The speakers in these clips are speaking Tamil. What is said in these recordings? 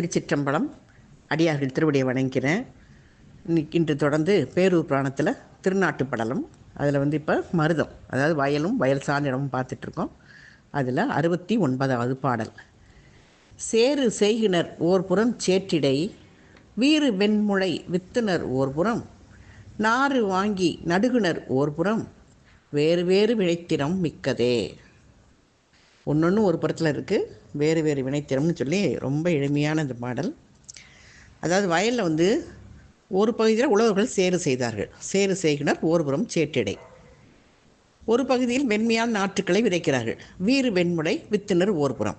திருச்சிற்றம்பலம் அடியார்கள் திருவடியை வணங்கிறேன் இன்னைக்கு இன்று தொடர்ந்து பேரூர் புராணத்தில் திருநாட்டு படலம் அதில் வந்து இப்போ மருதம் அதாவது வயலும் வயல் சார்ந்த இடமும் பார்த்துட்ருக்கோம். அதில் அறுபத்தி ஒன்பதாவது பாடல். சேறு செய்கினர் ஓர் புறம் சேற்றிடை வீறு வெண்முளை வித்துனர் ஓர் புறம் நாறு வாங்கி நடுகுனர் ஓர் புறம் வேறு வேறு விழைத்திறம் மிக்கதே. ஒன்று ஒரு புறத்தில் இருக்குது வேறு வேறு வினைத்திறம்னு சொல்லி ரொம்ப எளிமையான இந்த பாடல். அதாவது வயலில் வந்து ஒரு பகுதியில் உழவர்கள் சேறு செய்தார்கள். சேறு செய்கினர் ஒருபுறம் சேட்டிடை ஒரு பகுதியில் மென்மையான நாற்றுக்களை விதைக்கிறார்கள். வீறு வெண்முடை வித்துனர் ஒருபுறம்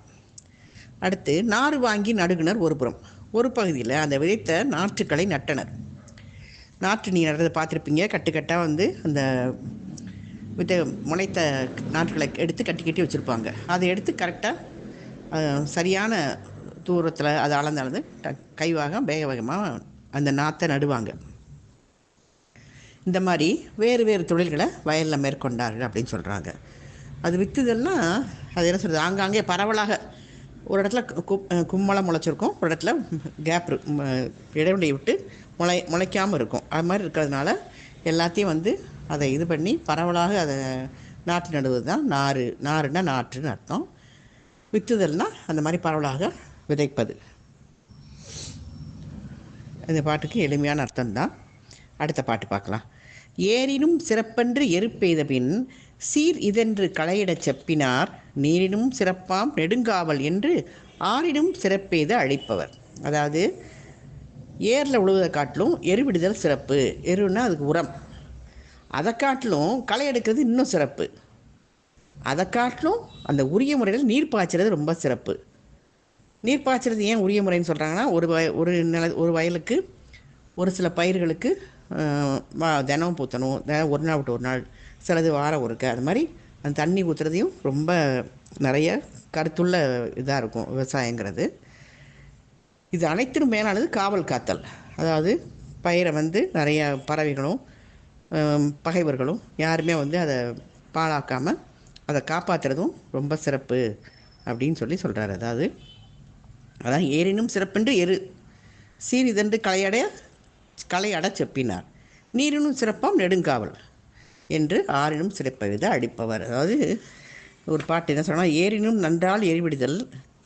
அடுத்து நாறு வாங்கி நடுகுனர் ஒருபுறம் ஒரு பகுதியில் அந்த விதைத்த நாற்றுக்களை நட்டனர். நாற்று நீ நடுறதை பார்த்துருப்பீங்க கட்டுக்கட்டாக வந்து அந்த விட்ட முளைத்த நாட்களை எடுத்து கட்டி கட்டி வச்சுருப்பாங்க. அதை எடுத்து கரெக்டாக சரியான தூரத்தில் அதை அளந்து அளந்து கைவாக வேக வேகமாக அந்த நாற்றை நடுவாங்க. இந்த மாதிரி வேறு வேறு தொழில்களை வயலில் மேற்கொண்டார்கள் அப்படின்னு சொல்கிறாங்க அது விற்றுதல்னா அது என்ன சொல்கிறது ஆங்காங்கே பரவலாக ஒரு இடத்துல கு கும்மலம் முளைச்சிருக்கும் ஒரு இடத்துல கேப் இடைவெளியை விட்டு முளை முளைக்காமல் இருக்கும். அது மாதிரி இருக்கிறதுனால எல்லாத்தையும் வந்து அதை இது பண்ணி பரவலாக அதை நாற்று நடுவது தான் நாறு. நாறுனா நாற்றுன்னு அர்த்தம். வித்துதல்னா அந்த மாதிரி பரவலாக விதைப்பது. இந்த பாட்டுக்கு எளிமையான அர்த்தம் தான் அடுத்த பாட்டு பார்க்கலாம். ஏரினும் சிறப்பென்று எருப்பெய்த பின் சீர் இதென்று களையிடச் செப்பினார். நீரினும் சிறப்பாம் நெடுங்காவல் என்று ஆறினும் சிறப்பெய்த அழிப்பவர். அதாவது ஏரில் உழுவதை காட்டிலும் எருவிடுதல் சிறப்பு. எருன்னா அதுக்கு உரம். அதை காட்டிலும் களை எடுக்கிறது இன்னும் சிறப்பு. அதை காட்டிலும் அந்த உரிய முறையில் நீர் பாய்ச்சறது ரொம்ப சிறப்பு. நீர் பாய்ச்சறது ஏன் உரிய முறைன்னு சொல்கிறாங்கன்னா ஒரு வய ஒரு நில ஒரு வயலுக்கு ஒரு சில பயிர்களுக்கு தினம் பூத்தணும். ஒரு நாள் விட்டு ஒரு நாள் சிலது வாரம் ஒருக்க. அது மாதிரி அந்த தண்ணி ஊற்றுறதையும் ரொம்ப நிறைய கருத்துள்ள இதாக இருக்கும் விவசாயங்கிறது. இது அனைத்திலும் மேலானது காவல் காத்தல். அதாவது பயிரை வந்து நிறையா பறவைகளும் பகைவர்களும் யாருமே வந்து அதை பாழாக்காமல் அதை காப்பாற்றுறதும் ரொம்ப சிறப்பு அப்படின்னு சொல்லி சொல்கிறார் அதாவது அதான் ஏறினும் சிறப்பென்று எரு சீரிதென்று களையடைய களையட செப்பினார். நீரினும் சிறப்பாம் நெடுங்காவல் என்று ஆறினும் சிறப்பவித அடிப்பவர். அதாவது ஒரு பாட்டு என்ன சொன்னால் ஏறினும் நன்றால் எரிவிடுதல்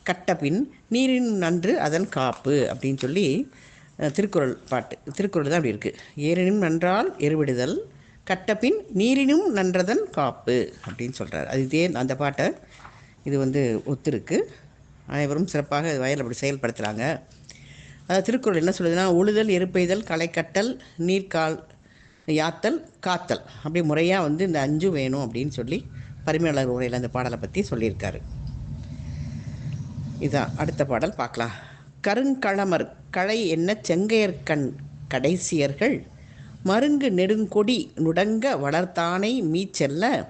கட்டபின் நீரினும் நன்று அதன் காப்பு அப்படின்னு சொல்லி திருக்குறள் பாட்டு. திருக்குறள் தான் அப்படி இருக்குது ஏரினும் நன்றால் எருவிடுதல் கட்டபின் நீரினும் நன்றதன் காப்பு அப்படின்னு சொல்கிறார் அது இதே அந்த பாட்டை இது வந்து ஒத்துருக்கு. அனைவரும் சிறப்பாக வயல் அப்படி செயல்படுத்துகிறாங்க அதாவது திருக்குறள் என்ன சொல்லுதுன்னா உழுதல் எருப்பெய்தல் களைக்கட்டல் நீர்கால் யாத்தல் காத்தல். அப்படி முறையாக வந்து இந்த அஞ்சு வேணும் அப்படின்னு சொல்லி பரிமையாளர் உரையில் அந்த பாடலை பற்றி சொல்லியிருக்காரு. இதான் அடுத்த பாடல். பார்க்கலாம். கருங்களமர் களை என்ன செங்கையர்கண் கடைசியர்கள்? மருங்கு நெடுங்கொடி நுடங்க வளர்த்தானை மீச்செல்ல?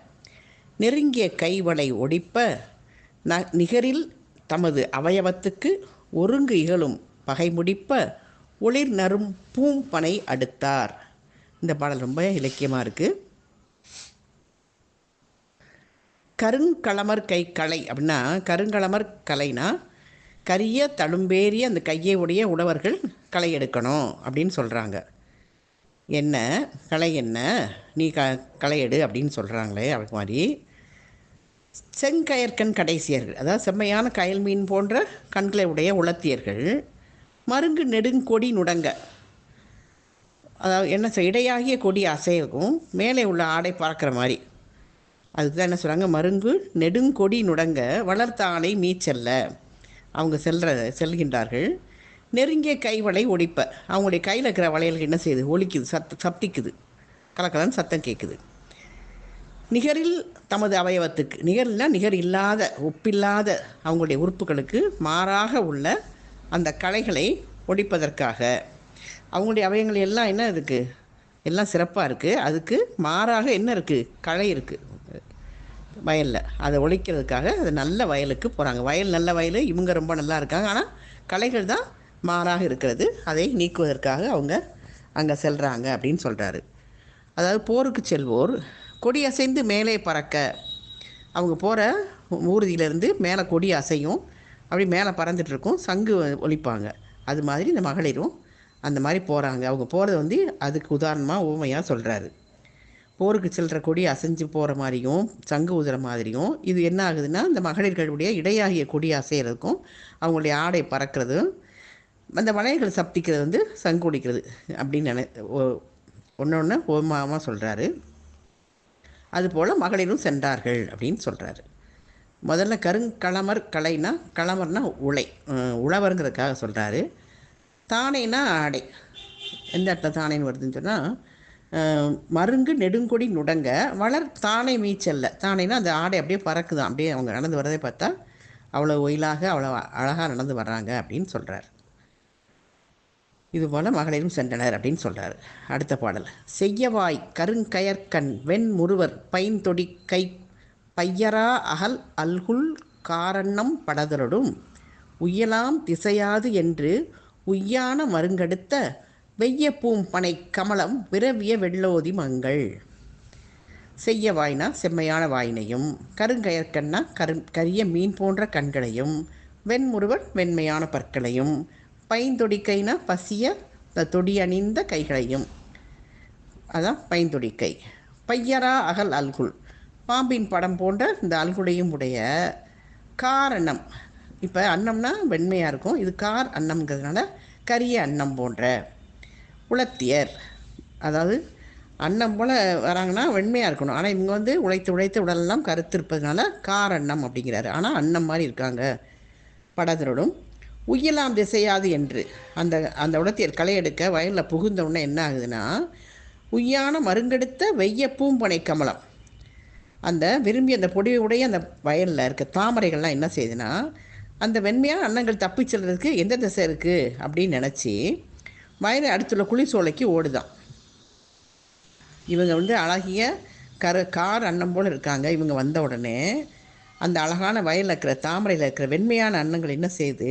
நெருங்கிய கைவளை ஒடிப்ப? ந நிகரில் தமது அவயவத்துக்கு ஒருங்கு இகழும் பகை முடிப்ப? ஒளிர் நரும் பூம்பனை அடுத்தார். இந்த பாடல் ரொம்ப இலக்கியமாக இருக்குது கருங்களமர் கை கலை அப்படின்னா கருங்களமர் கலைனா கரிய தழும்பேறிய அந்த கையை உடைய உழவர்கள் களை எடுக்கணும் அப்படின்னு சொல்கிறாங்க என்ன? களை என்ன? நீ க களை எடு அப்படின்னு சொல்கிறாங்களே அது மாதிரி செங்கயற்கண் கடைசியர்கள் அதாவது செம்மையான கயல் மீன் போன்ற கண்களை உடைய உளத்தியர்கள் மருங்கு நெடுங்கொடி நுடங்க அதாவது என்ன சொல் இடையாகிய கொடி அசையக்கும் மேலே உள்ள ஆடை பறக்கிற மாதிரி அதுக்கு தான் என்ன சொல்கிறாங்க மருங்கு நெடுங்கொடி நுடங்க வளர்த்த ஆணை மீச்சல்ல. அவங்க செல்ற செல்கின்றார்கள். நெருங்கிய கைவளை ஒடிப்ப. அவங்களுடைய கையில் இருக்கிற வளையல்கள் என்ன செய்யுது? ஒழிக்குது சத்த சப்திக்குது. கலக்கலன்னு சத்தம் கேட்குது நிகரில் தமது அவயவத்துக்கு நிகரில்னா நிகர் இல்லாத ஒப்பில்லாத அவங்களுடைய உறுப்புகளுக்கு மாறாக உள்ள அந்த கலைகளை ஒடிப்பதற்காக. அவங்களுடைய அவயங்கள் எல்லாம் என்ன இருக்குது எல்லாம் சிறப்பாக இருக்குது அதுக்கு மாறாக என்ன இருக்குது களை இருக்குது வயலில். அதை ஒழிக்கிறதுக்காக அது நல்ல வயலுக்கு போகிறாங்க வயல் நல்ல வயல் இவங்க ரொம்ப நல்லா இருக்காங்க. ஆனால் கலைகள் தான் மாறாக இருக்கிறது. அதை நீக்குவதற்காக அவங்க அங்கே செல்கிறாங்க அப்படின்னு சொல்கிறாரு அதாவது போருக்கு செல்வோர் கொடி அசைந்து மேலே பறக்க. அவங்க போகிற ஊர்தியிலேருந்து மேலே கொடி அசையும். அப்படி மேலே பறந்துட்டுருக்கும் சங்கு ஒழிப்பாங்க அது மாதிரி இந்த மகளிரும் அந்த மாதிரி போகிறாங்க அவங்க போகிறது வந்து அதுக்கு உதாரணமாக ஊமையாக சொல்கிறாரு போருக்கு செல்கிற கொடி அசைஞ்சு போகிற மாதிரியும் சங்கு ஊதுற மாதிரியும் இது என்ன ஆகுதுன்னா இந்த மகளிர்களுடைய இடையாகிய கொடி அசைகிறதுக்கும் அவங்களுடைய ஆடை பறக்கிறதும் அந்த மலைகள் சப்திக்கிறது வந்து சங்கு ஒலிக்கிறது அப்படின்னு நினை ஒன்று ஒன்று ஓமாமாக சொல்கிறாரு அதுபோல் மகளிரும் சென்றார்கள் அப்படின்னு சொல்கிறாரு முதல்ல கருங்கலமர் கலைனா களமர்னா உலை உழவருங்கிறதுக்காக சொல்கிறாரு தானேனா ஆடை. எந்த இடத்துல தானேன்னு வருதுன்னு சொன்னால் மருங்கு நெடுங்கொடி நுடங்க வளர் தானே மீச்சல்ல. தானேனா அந்த ஆடை அப்படியே பறக்குதான் அப்படியே அவங்க நடந்து வரதை பார்த்தா அவ்வளோ ஒயிலாக அவ்வளோ அழகாக நடந்து வர்றாங்க அப்படின்னு சொல்கிறார் இதுபோல் மகளிரும் சென்றனர் அப்படின்னு சொல்கிறார் அடுத்த பாடல். செய்யவாய் கருங்கயற்கண் வெண் முருவர் பைந்தொடி கை பையரா அகல் அல்குல் காரண்ணம் படதரடும். உய்யலாம் திசையாது என்று உய்யான மருங்கெடுத்த வெய்ய பூம்பனை கமலம் விரவிய வெள்ளோதி மங்கள். செய்ய வாய்னா செம்மையான வாயினையும் கருங்கயற்கண்ணா கரு கரிய மீன் போன்ற கண்களையும் வெண்முருவன் வெண்மையான பற்களையும் பைந்தொடிக்கைனா பசிய தொடி அணிந்த கைகளையும். அதான் பைந்தொடிக்கை பையரா அகல் அல்குல். பாம்பின் படம் போன்ற இந்த அல்குலையும் உடைய காரணம் இப்போ அன்னம்னா வெண்மையாக இருக்கும். இது கார் அன்னம்ங்கிறதுனால கரிய அன்னம் போன்ற உலத்தியர் அதாவது அன்னம் போல் வராங்கன்னா வெண்மையாக இருக்கணும். ஆனால் இவங்க வந்து உழைத்து உழைத்து உடலெல்லாம் கருத்து இருப்பதுனால கார் அன்னம் அப்படிங்கிறாரு. ஆனால் அன்னம் மாதிரி இருக்காங்க படதரோடும் உயிலாம் திசையாது என்று அந்த அந்த உலத்தியர் களை எடுக்க வயலில் புகுந்த உடனே என்ன ஆகுதுன்னா உய்யான மருங்கெடுத்த வெய்ய பூம்பனை கமலம். அந்த விரும்பி அந்த பொடி உடைய அந்த வயலில் இருக்க தாமரைகள்லாம் என்ன செய்யுதுன்னா அந்த வெண்மையான அன்னங்கள் தப்பிச் செல்றதுக்கு எந்த திசை இருக்குது அப்படின்னு நினச்சி வயலை அடுத்துள்ள குளிர்சோலைக்கு ஓடுதான். இவங்க வந்து அழகிய கரு கார் அன்னம் போல் இருக்காங்க. இவங்க வந்த உடனே அந்த அழகான வயலில் இருக்கிற தாமரையில் இருக்கிற வெண்மையான அன்னங்கள் என்ன செய்து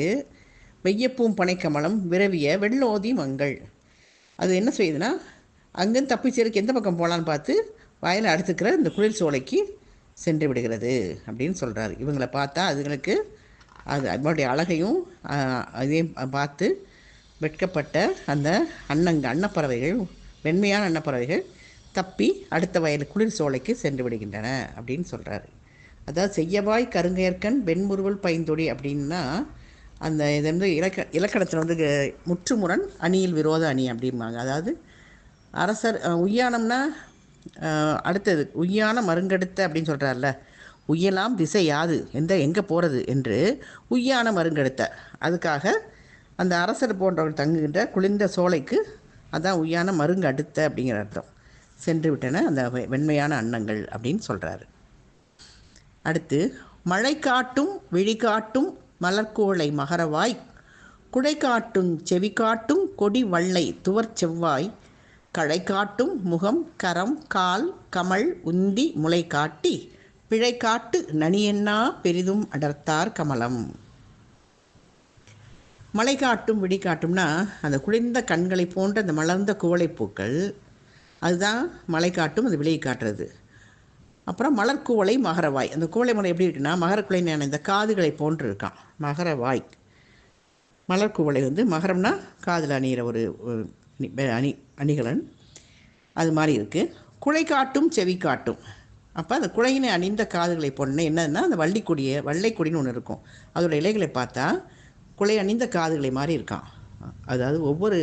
வெய்யப்பூம் பனைக்கமலம் விரவிய வெள்ளோதி மங்கள். அது என்ன செய்யுதுன்னா அங்கேருந்து தப்பிச்சேருக்கு எந்த பக்கம் போகலான்னு பார்த்து வயலை அடுத்துக்கிற இந்த குளிர் சோலைக்கு சென்று விடுகிறது அப்படின்னு சொல்கிறாரு இவங்களை பார்த்தா அதுங்களுக்கு அது அதனுடைய அழகையும் அதையும் பார்த்து வெட்கப்பட்ட அந்த அன்னங்க அன்னப்பறவைகள் வெண்மையான அன்னப்பறவைகள் தப்பி அடுத்த வயல் குளிர் சோலைக்கு சென்று விடுகின்றன அப்படின்னு சொல்கிறாரு அதாவது செய்யவாய் கருங்கயற்கண் வெண்முறுவல் பைந்தொடி அப்படின்னா அந்த இது வந்து இலக்க இலக்கணத்தில் வந்து க- முற்றுமுரண் அணியில் விரோத அணி அப்படிம்பாங்க. அதாவது அரசர் உய்யானம்னா அடுத்தது உய்யான மருங்கெடுத்த அப்படின்னு சொல்கிறார்ல உய்யலாம் திசை யாது எந்த எங்கே போகிறது என்று உய்யான மருங்கெடுத்த. அதுக்காக அந்த அரசர் போன்றவர்கள் தங்குகின்ற குளிர்ந்த சோலைக்கு அதான் உய்யான மருங்கு அடுத்த அப்படிங்கிற அர்த்தம். சென்று விட்டன அந்த வெண்மையான அன்னங்கள் அப்படின்னு சொல்கிறாரு அடுத்து மழை காட்டும் விழி காட்டும் மலர்கோளை மகரவாய் குடை காட்டும் செவி காட்டும் கொடி வள்ளை துவர் செவ்வாய் களை காட்டும் முகம் கரம் கால் கமல் உந்தி முளை காட்டி பிழை காட்டு நனியென்னா பெரிதும் அடர்த்தார் கமலம். மழை காட்டும் விடி காட்டும்னா அந்த குளிர்ந்த கண்களை போன்ற அந்த மலர்ந்த குவளைப்பூக்கள் அதுதான் மலை காட்டும் அது விலையை காட்டுறது. அப்புறம் மலர்குவளை மகரவாய். அந்த குவளை முறை எப்படி இருக்குன்னா மகரக்குலை இந்த காதுகளை போன்று இருக்கான் மகரவாய். மலர்குவளை வந்து மகரம்னா காதில் அணிகிற ஒரு அணி அணி அணிகலன். அது மாதிரி இருக்குது குலை காட்டும் செவி காட்டும். அப்போ அந்த குலையினை அணிந்த காதுகளை போடணும். என்னன்னா அந்த வள்ளிக்கொடியை வள்ளைக்கொடின்னு ஒன்று இருக்கும். அதோட இலைகளை பார்த்தா குலை அணிந்த காதுகளை மாதிரி இருக்கான். அதாவது ஒவ்வொரு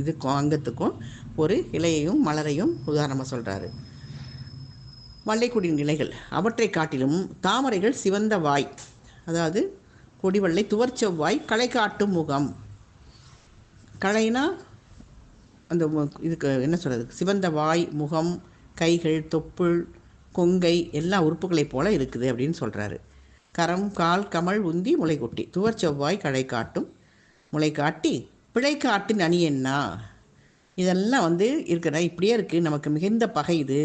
இதுக்கும் அங்கத்துக்கும் ஒரு இலையையும் மலரையும் உதாரணமாக சொல்கிறாரு வள்ளைக்குடியின் இலைகள் அவற்றை காட்டிலும் தாமரைகள் சிவந்த வாய் அதாவது கொடிவள்ளை துவர்ச்செவ்வாய் களை காட்டும் முகம். களைனா அந்த இதுக்கு என்ன சொல்கிறது சிவந்த வாய் முகம் கைகள் தொப்புள் கொங்கை எல்லா உறுப்புகளைப் போல இருக்குது அப்படின்னு சொல்கிறாரு கரம் கால் கமல் உந்தி முளைக்குட்டி துவர் செவ்வாய் களை காட்டும். முளை காட்டி பிழை காட்டின் அணி என்ன? இதெல்லாம் வந்து இருக்கிற இப்படியே இருக்குது நமக்கு மிகுந்த பகை இது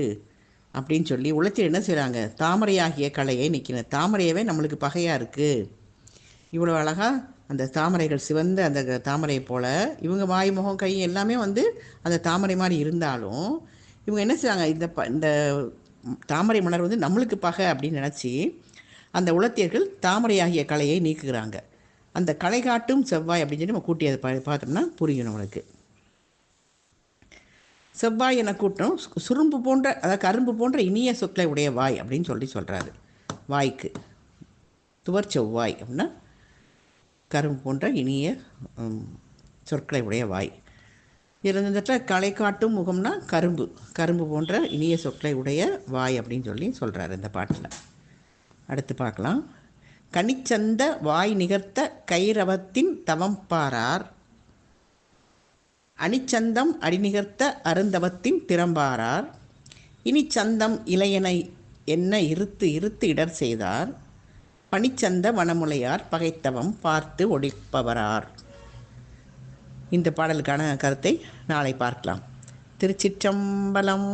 அப்படின்னு சொல்லி உலகத்தில் என்ன செய்கிறாங்க தாமரையாகிய கலையை நிற்கிற தாமரையவே நம்மளுக்கு பகையாக இருக்குது இவ்வளோ அழகாக அந்த தாமரைகள் சிவந்த அந்த க- தாமரையை போல் இவங்க வாய் முகம் கை எல்லாமே வந்து அந்த தாமரை மாதிரி இருந்தாலும் இவங்க என்ன செய்வாங்க இந்த ப இந்த தாமரை மலர் வந்து நம்மளுக்கு பகை அப்படின்னு நினச்சி அந்த உலத்தியர்கள் தாமரையாகிய கலையை நீக்குகிறாங்க. அந்த களை காட்டும் செவ்வாய் அப்படின்னு சொல்லி நம்ம கூட்டி அதை பார்த்தோம்னா புரியும் நம்மளுக்கு. செவ்வாய் என கூட்டம் சு- சுரும்பு போன்ற அதாவது கரும்பு போன்ற இனிய சொற்களை உடைய வாய் அப்படின்னு சொல்லி சொல்கிறாரு வாய்க்கு. துவர் செவ்வாய் அப்படின்னா கரும்பு போன்ற இனிய சொற்களை உடைய வாய். இருந்துட்டு களை காட்டும் முகம்னா கரும்பு. கரும்பு போன்ற இனிய சொற்களை உடைய வாய் அப்படின்னு சொல்லி சொல்கிறாரு இந்த பாட்டில். அடுத்து பார்க்கலாம். கனிச்சந்த வாய் நிகர்த்த கைரவத்தின் தவம் பாரார். அணிச்சந்தம் அடிநிகர்த்த அருந்தவத்தின் திறம்பாரார் இனிச்சந்தம் இளையனை என்ன இருத்து இருத்து இடர் செய்தார். பனிச்சந்த வனமுலையார் பகைத்தவம் பார்த்து ஒடிப்பவரார் இந்த பாடலுக்கான கருத்தை நாளை பார்க்கலாம். திருச்சிற்றம்பலம்.